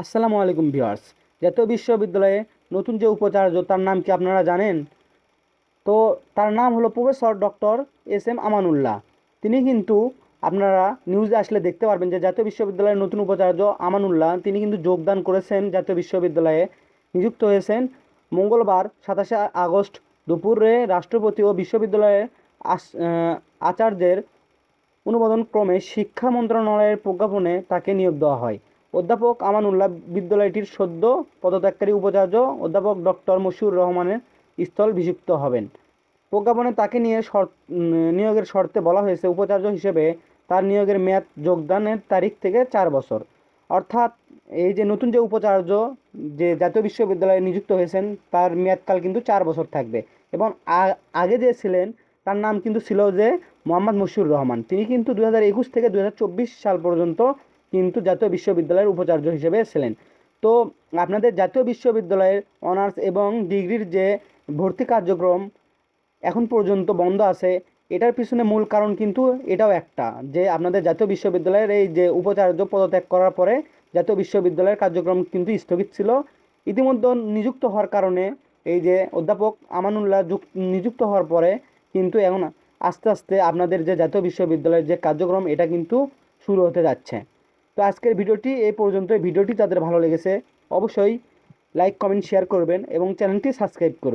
আসসালামু আলাইকুম ভিউয়ার্স। জাতীয় বিশ্ববিদ্যালয়ে নতুন যে উপাচার্য, তার নাম কি আপনারা জানেন? তো তার নাম হলো professor doctor S M Amanullah. তিনি কিন্তু আপনারা নিউজে আসলে দেখতে পারবেন যে জাতীয় বিশ্ববিদ্যালয়ের নতুন উপাচার্য আমানুল্লাহ, তিনি কিন্তু যোগদান করেছেন জাতীয় বিশ্ববিদ্যালয়ে। নিযুক্ত হয়েছেন মঙ্গলবার সাতাশে আগস্ট দুপুরে রাষ্ট্রপতি ও বিশ্ববিদ্যালয়ের আচার্যের অনুমোদন ক্রমে শিক্ষা মন্ত্রণালয়ের প্রজ্ঞাপনে তাকে নিয়োগ দেওয়া হয়। অধ্যাপক আমানুল্লাহ বিদ্যালয়টির সদ্য পদত্যাগকারী উপাচার্য অধ্যাপক ডক্টর মশিউর রহমানের স্থল বিযুক্ত হবেন। প্রজ্ঞাপনে তাকে নিয়ে নিয়োগের শর্তে বলা হয়েছে, উপাচার্য হিসেবে তার নিয়োগের মেয়াদ যোগদানের তারিখ থেকে চার বছর। অর্থাৎ এই যে নতুন যে উপাচার্য, যে জাতীয় বিশ্ববিদ্যালয়ে নিযুক্ত হয়েছেন, তার মেয়াদকাল কিন্তু চার বছর থাকবে। এবং আগে যে ছিলেন, তার নাম কিন্তু ছিল যে মোহাম্মদ মশিউর রহমান। তিনি কিন্তু দু হাজার একুশ থেকে দু হাজার চব্বিশ সাল পর্যন্ত কিন্তু জাতীয় বিশ্ববিদ্যালয়ের উপাচার্য হিসেবে ছিলেন। তো আপনাদের জাতীয় বিশ্ববিদ্যালয়ের অনার্স এবং ডিগ্রির যে ভর্তি কার্যক্রম এখন পর্যন্ত বন্ধ আছে, এটার পিছনে মূল কারণ কিন্তু এটাও একটা, যে আপনাদের জাতীয় বিশ্ববিদ্যালয়ের এই যে উপাচার্য পদত্যাগ করার পরে জাতীয় বিশ্ববিদ্যালয়ের কার্যক্রম কিন্তু স্থগিত ছিল। ইতিমধ্যে নিযুক্ত হওয়ার কারণে এই যে অধ্যাপক আমানুল্লাহ যুক নিযুক্ত হওয়ার পরে কিন্তু এখন আস্তে আস্তে আপনাদের যে জাতীয় বিশ্ববিদ্যালয়ের যে কার্যক্রম, এটা কিন্তু শুরু হতে যাচ্ছে। তো আজকের ভিডিওটি এই পর্যন্ত ভিডিওটি তাদের ভালো লেগেছে, অবশ্যই লাইক কমেন্ট শেয়ার করবেন এবং চ্যানেলটি সাবস্ক্রাইব করবেন।